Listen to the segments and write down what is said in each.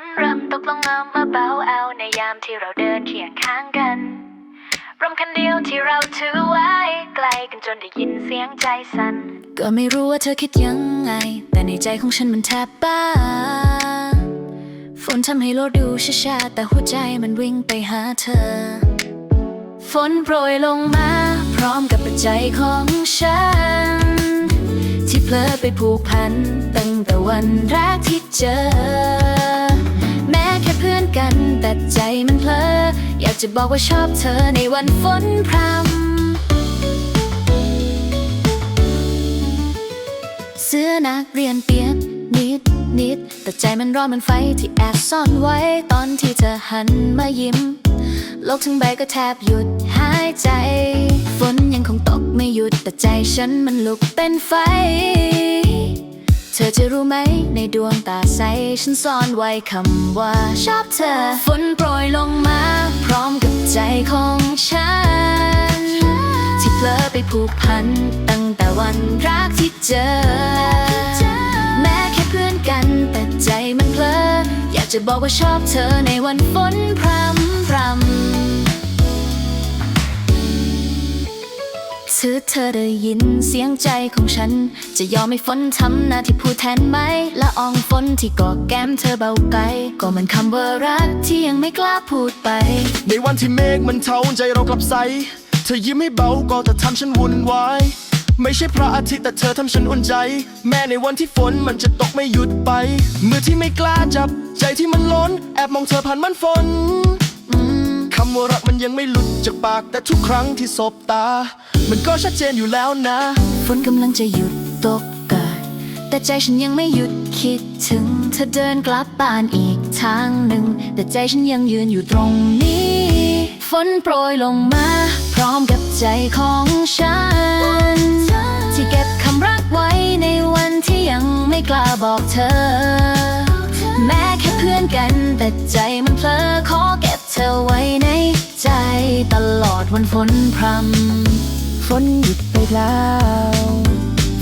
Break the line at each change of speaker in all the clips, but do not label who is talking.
นเริ่มตกลงมามาเบาเอาในยามที่เราเดินเคียงข้างกันร่มคันเดียวที่เราถือไว้ใกลกันจนได้ยินเสียงใจสั่นก็ไม่รู้ว่าเธอคิดยังไง แต่ในใจของฉันมันแทบบ้าฝนทำให้โลกดูช้าๆแต่หัวใจมันวิ่งไปหาเธอ ฝนโปรยลงมา พร้อมกับปัจจัยของฉัน ที่เพลอไปผูกพันตั้งแต่วันแรกที่เจอ แค่เพื่อนกัน แต่ใจมันเพลอ อยากจะบอกว่าชอบเธอในวันฝนพรำเสื้อนักเรียนเปียกนิดนิด แต่ใจมันร้อนเหมันไฟที่แอบซ่อนไว้ตอนที่เธอหันมายิ้ม โลกทั้งใบก็แทบหยุดหายใจ ฝนยังคงตกไม่หยุดแต่ใจฉันมันลุกเป็นไฟ เธอจะรู้ไหมในดวงตาใส ฉันซ่อนไว้คำว่าชอบเธอ ฝนโปรยลงมา พร้อมกับใจของฉัน ที่เพลอไปผูกพัน ตั้งแต่วันรักที่เจอ แม้แค่เพื่อนกันแต่ใจมันเพลอ อยากจะบอกว่าชอบเธอในวันฝนพรำพรำ ซื้อเธอได้ยินเสียงใจของฉัน จะยอมให้ฝนทำหน้าที่พูดแทนไหม ละอองฝนที่กอดแก้มเธอเบาไกล ก็มันคำว่ารักที่ยังไม่กล้าพูดไป
ในวันที่เมฆมันเทาใจเรากลับใส เธอยิ้มให้เบาก็จะทำฉันวุ่นวาย ไม่ใช่พระอาทิตย์แต่เธอทำฉันอุ่นใจ แม้ในวันที่ฝนมันจะตกไม่หยุดไป มือที่ไม่กล้าจับ ใจที่มันล้น แอบมองเธอผ่านมันฝน คำว่ารักมันยังไม่หลุดจากปาก แต่ทุกครั้งที่สบตา มันก็ชัดเจนอยู่แล้วนะ
ฝนกำลังจะหยุดตกกิดแต่ใจฉันยังไม่หยุดคิดถึง เธอเดินกลับบ้านอีกทางหนึ่ง แต่ใจฉันยังยืนอยู่ตรงนี้ ฝนโปรยลงมา พร้อมกับใจของฉัน ที่เก็บคำรักไว้ในวันที่ยังไม่กล้าบอกเธอ แม้แค่เพื่อนกันแต่ใจมันเพลอขอ ดวันฝนพรำฝนหยุดไปแล้ว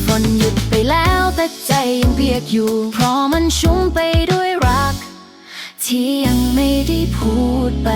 ฝนหยุดไปแล้วแต่ใจยังเปียกอยู่ เพราะมันชุ่มไปด้วยรัก ที่ยังไม่ได้พูดไป